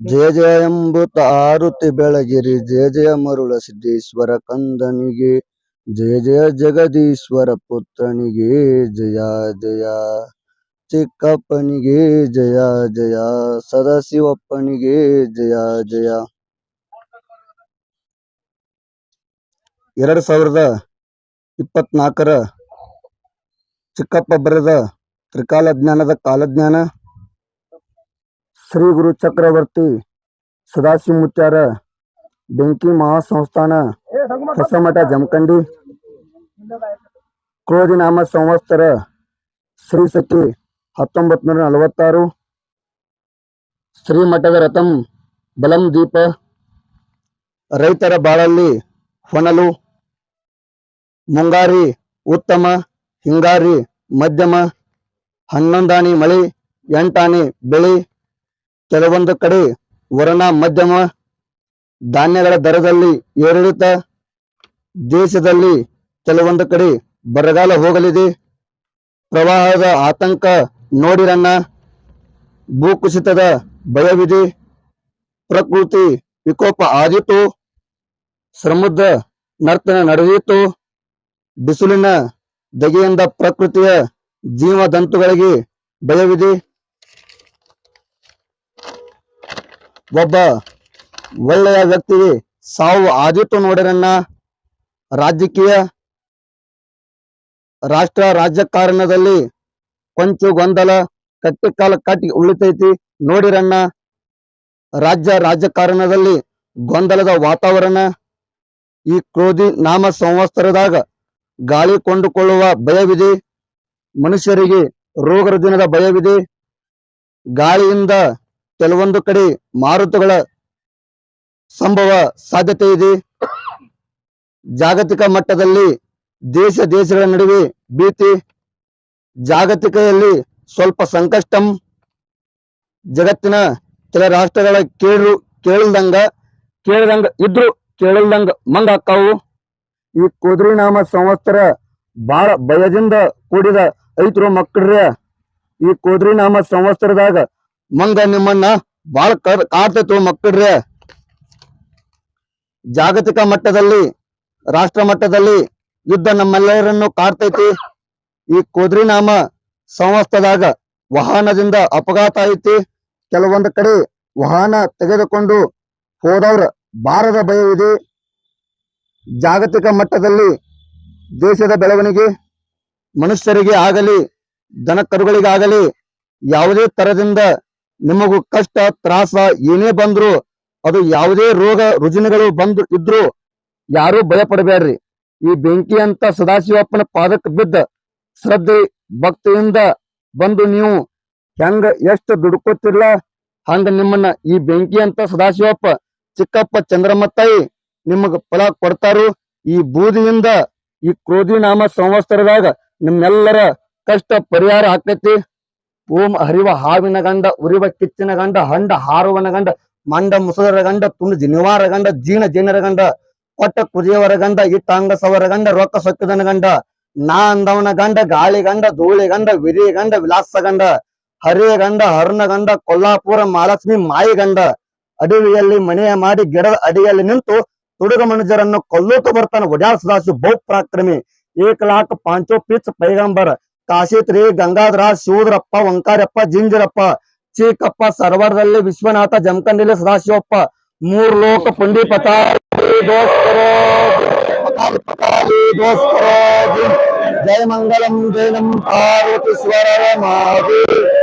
ಜಯ ಜಯ ಎಂಬುತ್ತ ಆರುತಿ ಬೆಳಗಿರಿ, ಜಯ ಜಯ ಮರುಳ ಸಿದ್ದೇಶ್ವರ ಕಂದನಿಗೆ, ಜಯ ಜಯ ಜಗದೀಶ್ವರ ಪುತ್ರನಿಗೆ, ಜಯ ಜಯ ಚಿಕ್ಕಪ್ಪನಿಗೆ, ಜಯ ಜಯ ಸದಾಶಿವಪ್ಪನಿಗೆ, ಜಯ ಜಯ. ಎರಡ್ ಸಾವಿರದ ಇಪ್ಪತ್ನಾಲ್ಕರ ಚಿಕ್ಕಪ್ಪ ಬರೆದ ತ್ರಿಕಾಲ ಜ್ಞಾನದ ಕಾಲಜ್ಞಾನ ಶ್ರೀ ಗುರು ಚಕ್ರವರ್ತಿ ಸದಾಶಿವಮೂರ್ತ್ಯಾರ ಬೆಂಕಿ ಮಹಾಸಂಸ್ಥಾನ ಹೊಸಮಠ ಜಮಖಂಡಿ. ಕ್ರೋಧಿನಾಮ ಸಂವತ್ಸರ ಶ್ರೀ ಸಖಿ ಹತ್ತೊಂಬತ್ ನೂರ ನಲವತ್ತಾರು. ಶ್ರೀಮಠದ ರಥಂ ಬಲಂ ದೀಪ. ರೈತರ ಬಾಳಲ್ಲಿ ಹೊನಲು. ಮುಂಗಾರಿ ಉತ್ತಮ, ಹಿಂಗಾರಿ ಮಧ್ಯಮ. ಹನ್ನೊಂದಾನಿ ಮಳೆ, ಎಂಟಾನಿ ಬೆಳಿ. ಕೆಲವೊಂದು ಕಡೆ ವರಣ ಮಧ್ಯಮ ಧಾನ್ಯಗಳ ದರದಲ್ಲಿ ಏರಿಳಿತ ದೇಶದಲ್ಲಿ ಕೆಲವೊಂದು ಕಡೆ ಬರಗಾಲ ಹೋಗಲಿದೆ. ಪ್ರವಾಹದ ಆತಂಕ ನೋಡಿರಣ್ಣ, ಭೂಕುಸಿತದ ಭಯವಿದೆ. ಪ್ರಕೃತಿ ವಿಕೋಪ ಆದಿತು ಸಮುದ್ರ ನರ್ತನ ನಡೆಯಿತು ಬಿಸಿಲಿನ ದಗೆಯಿಂದ ಪ್ರಕೃತಿಯ ಜೀವದಂತುಗಳಿಗೆ ಭಯವಿದೆ. ಒಬ್ಬ ಒಳ್ಳೆಯ ವ್ಯಕ್ತಿ ಸಾವು ಆದಿತ್ತು ನೋಡಿರಣ್ಣ. ರಾಜಕೀಯ ರಾಷ್ಟ್ರ ರಾಜಕಾರಣದಲ್ಲಿ ಕೊಂಚು ಗೊಂದಲ, ಕಟ್ಟಿಕಾಲ ಕಟ್ಟಿ ಉಳಿತೈತಿ ನೋಡಿರಣ್ಣ. ರಾಜ್ಯ ರಾಜಕಾರಣದಲ್ಲಿ ಗೊಂದಲದ ವಾತಾವರಣ, ಈ ಕ್ರೋಧಿ ನಾಮ ಸಂವತ್ಸರದಾಗ ಗಾಳಿ ಕೊಂಡುಕೊಳ್ಳುವ ಭಯವಿದೆ, ಮನುಷ್ಯರಿಗೆ ರೋಗ ರುಜಿನದ ಭಯವಿದೆ. ಗಾಳಿಯಿಂದ ಕೆಲವೊಂದು ಕಡೆ ಮಾರುತಗಳ ಸಂಭವ ಸಾಧ್ಯತೆ ಇದೆ. ಜಾಗತಿಕ ಮಟ್ಟದಲ್ಲಿ ದೇಶ ದೇಶಗಳ ನಡುವೆ ಭೀತಿ, ಜಾಗತಿಕದಲ್ಲಿ ಸ್ವಲ್ಪ ಸಂಕಷ್ಟಂ. ಜಗತ್ತಿನ ಕೆಲ ರಾಷ್ಟ್ರಗಳ ಕೇಳು ಕೇಳದಂಗ ಕೇಳದಂಗ ಇದ್ರು ಕೇಳಲ್ದಂಗ ಮಂಗ ಅಕ್ಕಾವು ಈ ಕುದುರೆ ನಾಮ ಸಂವತ್ಸರ ಬಹಳ ಭಯದಿಂದ ಕೂಡಿದ ಐತರು ಮಕ್ಕಳ್ರ, ಈ ಕುದುರೆ ನಾಮ ಸಂವತ್ಸರದಾಗ ಮಂಗ ನಿಮ್ಮನ್ನ ಬಾಳ ಕಾಡ್ತೈತು ಮಕ್ಕಳ್ರೆ. ಜಾಗತಿಕ ಮಟ್ಟದಲ್ಲಿ, ರಾಷ್ಟ್ರ ಮಟ್ಟದಲ್ಲಿ ಯುದ್ಧ ನಮ್ಮೆಲ್ಲರನ್ನು ಕಾಡ್ತೈತಿ. ಈ ಕೋದ್ರಿ ನಾಮ ಸಂವತ್ಸರದಾಗ ವಾಹನದಿಂದ ಅಪಘಾತ ಐತಿ. ಕೆಲವೊಂದು ಕಡೆ ವಾಹನ ತೆಗೆದುಕೊಂಡು ಹೋದವ್ರ ಬಾರದ ಭಯವಿದೆ ಜಾಗತಿಕ ಮಟ್ಟದಲ್ಲಿ ದೇಶದ ಬೆಳವಣಿಗೆ, ಮನುಷ್ಯರಿಗೆ ಆಗಲಿ, ದನ ಕರುಗಳಿಗಾಗಲಿ, ಯಾವುದೇ ತರದಿಂದ ನಿಮಗೂ ಕಷ್ಟ, ತ್ರಾಸ ಏನೇ ಬಂದ್ರು ಅದು ಯಾವುದೇ ರೋಗ ರುಜಿನಗಳು ಬಂದು ಇದ್ರು ಯಾರು ಭಯ ಪಡಬೇಡ್ರಿ ಈ ಬೆಂಕಿ ಅಂತ ಸದಾಶಿವಪ್ಪನ ಪಾದಕ್ಕೆ ಬಿದ್ದ ಶ್ರದ್ಧೆ, ಭಕ್ತಿಯಿಂದ ಬಂದು ನೀವು ಹೆಂಗ ಎಷ್ಟು ದುಡ್ಕೋತಿರ್ಲ ಹಂಗ ನಿಮ್ಮನ್ನ ಈ ಬೆಂಕಿ ಅಂತ ಸದಾಶಿವಪ್ಪ ಚಿಕ್ಕಪ್ಪ ಚಂದ್ರಮ್ಮ ತಾಯಿ ನಿಮಗ ಫಲ ಕೊಡ್ತಾರು. ಈ ಬೂದಿಯಿಂದ ಈ ಕ್ರೋಧಿ ನಾಮ ಸಂವತ್ಸರದಾಗ ನಿಮ್ಮೆಲ್ಲರ ಕಷ್ಟ ಪರಿಹಾರ ಆಕೈತಿ. ಓಂ ಹರಿವ ಹಾವಿನ ಗಂಡ, ಉರಿವ ಕಿಚ್ಚಿನ ಗಂಡ, ಹಂಡ ಹಾರುವನ ಗಂಡ, ಮಂಡ ಮುಸದರ ಗಂಡ ತುಂಡು ಜಿನಿವಾರ ಗಂಡ ಜೀನ ಜೀನರ ಗಂಡ, ಕೊಟ್ಟ ಕುದಿಯವರ ಗಂಡ ಇಟ್ಟಾಂಗ ಸವರ ಗಂಡ, ರೊಕ್ಕ ಸೊಕ್ಕಿದನ ಗಂಡ, ನಾ ಅಂದವನ ಗಂಡ, ಗಾಳಿ ಗಂಡ, ಧೂಳಿ ಗಂಡ, ವಿರಿ ಗಂಡ, ವಿಲಾಸ ಗಂಡ ಹರಿಯ ಗಂಡ, ಹರ್ಣ ಗಂಡ, ಕೊಲ್ಲಾಪುರ ಮಹಾಲಕ್ಷ್ಮಿ ಮಾಯಿ ಗಂಡ, ಅಡವಿಯಲ್ಲಿ ಮನೆಯ ಮಾಡಿ ಗಿಡದ ಅಡಿಯಲ್ಲಿ ನಿಂತು ತುಡುಗ ಮನುಜರನ್ನು ಕೊಲ್ಲೂತು ಬರ್ತಾನೆ. ಒಡ್ಯಾಳ ಸದಾಶಿವ ಬಹು ಪರಾಕ್ರಮಿ. ಏಕಲಾಕ್ ಪಾಂಚೋ ಪಿಚ್ ಪೈಗಂಬರ್. ಕಾಶಿತ್ರಿ ಗಂಗಾಧರ ಶಿವದ್ರಪ್ಪ ವಂಕಾರಪ್ಪ ಜಿಂಜರಪ್ಪ ಚೀಕಪ್ಪ ಸರ್ವರದಲ್ಲಿ ವಿಶ್ವನಾಥ ಜಮಖಂಡಿಲಿ ಸದಾಶಿವಪ್ಪ ಮೂರ್ ಲೋಕ ಪುಂಡಿಪತ ದೋಸ್ಕರೋ ದೋಸ್ಕರೋ ಜಯ ಮಂಗಲಂ ಜಯ ನಂ ಪಾರ್ವತಿ ಸ್ವರ ಮಹಾದೇವ್